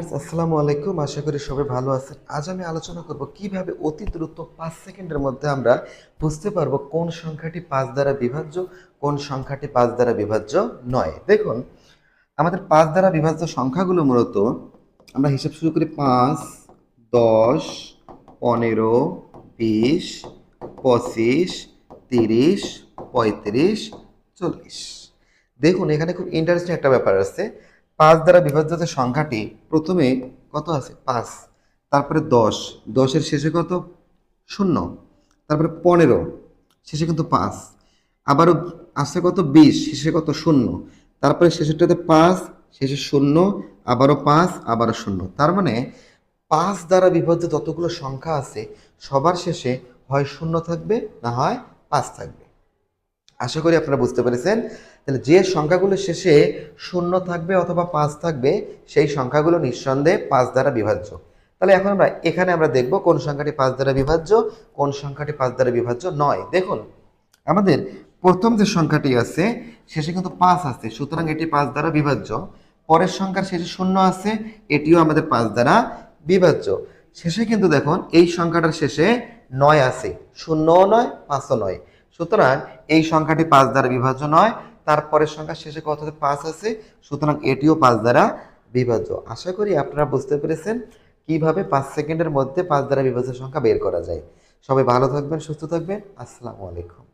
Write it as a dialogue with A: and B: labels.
A: আসসালামু আলাইকুম। আশা করি সবাই ভালো আছেন। আজ আমি আলোচনা করব কীভাবে অতি দ্রুত পাঁচ সেকেন্ডের মধ্যে আমরা বুঝতে পারব কোন সংখ্যাটি পাঁচ দ্বারা বিভাজ্য, কোন সংখ্যাটি পাঁচ দ্বারা বিভাজ্য নয়। দেখুন, আমাদের পাঁচ দ্বারা বিভাজ্য সংখ্যাগুলো মূলত আমরা হিসাব শুরু করি পাঁচ, দশ, পনেরো, বিশ, পঁচিশ, তিরিশ, পঁয়ত্রিশ, চল্লিশ। দেখুন, এখানে খুব ইন্টারেস্টিং একটা ব্যাপার আছে। পাঁচ দ্বারা বিভাজ্য যে সংখ্যাটি প্রথমে কত আছে? পাঁচ। তারপরে দশ। দশের শেষে কত? শূন্য। তারপরে পনেরো। শেষে কিন্তু পাঁচ। আবারও আছে কত? বিশ। শেষে কত? শূন্য। তারপরে শেষেরটাতে পাঁচ, শেষে শূন্য, আবারও পাঁচ, আবারও শূন্য। তার মানে পাঁচ দ্বারা বিভাজ্য যতগুলো সংখ্যা আছে, সবার শেষে হয় শূন্য থাকবে, না হয় পাঁচ থাকবে। আশা করি আপনারা বুঝতে পেরেছেন। তাহলে যে সংখ্যাগুলো শেষে শূন্য থাকবে অথবা পাঁচ থাকবে, সেই সংখ্যাগুলো নিঃসন্দেহে পাঁচ দ্বারা বিভাজ্য। তাহলে এখন আমরা, এখানে আমরা দেখব কোন সংখ্যাটি পাঁচ দ্বারা বিভাজ্য, কোন সংখ্যাটি পাঁচ দ্বারা বিভাজ্য নয়। দেখুন, আমাদের প্রথম যে সংখ্যাটি আছে, শেষে কিন্তু পাঁচ আছে, সুতরাং এটি পাঁচ দ্বারা বিভাজ্য। পরের সংখ্যার শেষে শূন্য আছে, এটিও আমাদের পাঁচ দ্বারা বিভাজ্য। শেষে কিন্তু দেখুন, এই সংখ্যাটার শেষে নয় আছে, শূন্যও নয়, পাঁচও নয়। সুতরাং এই সংখ্যাটি পাঁচ দ্বারা বিভাজ্য নয় তারপরের সংখ্যা শেষে কত পাঁচ আছে? সুতরাং এটিও পাঁচ দ্বারা বিভাজ্য। আশা করি আপনারা বুঝতে পেরেছেন কীভাবে পাঁচ সেকেন্ডের মধ্যে পাঁচ দ্বারা বিভাজ্য সংখ্যা বের করা যায়। সবাই ভালো থাকবেন, সুস্থ থাকবেন। আসসালামু আলাইকুম।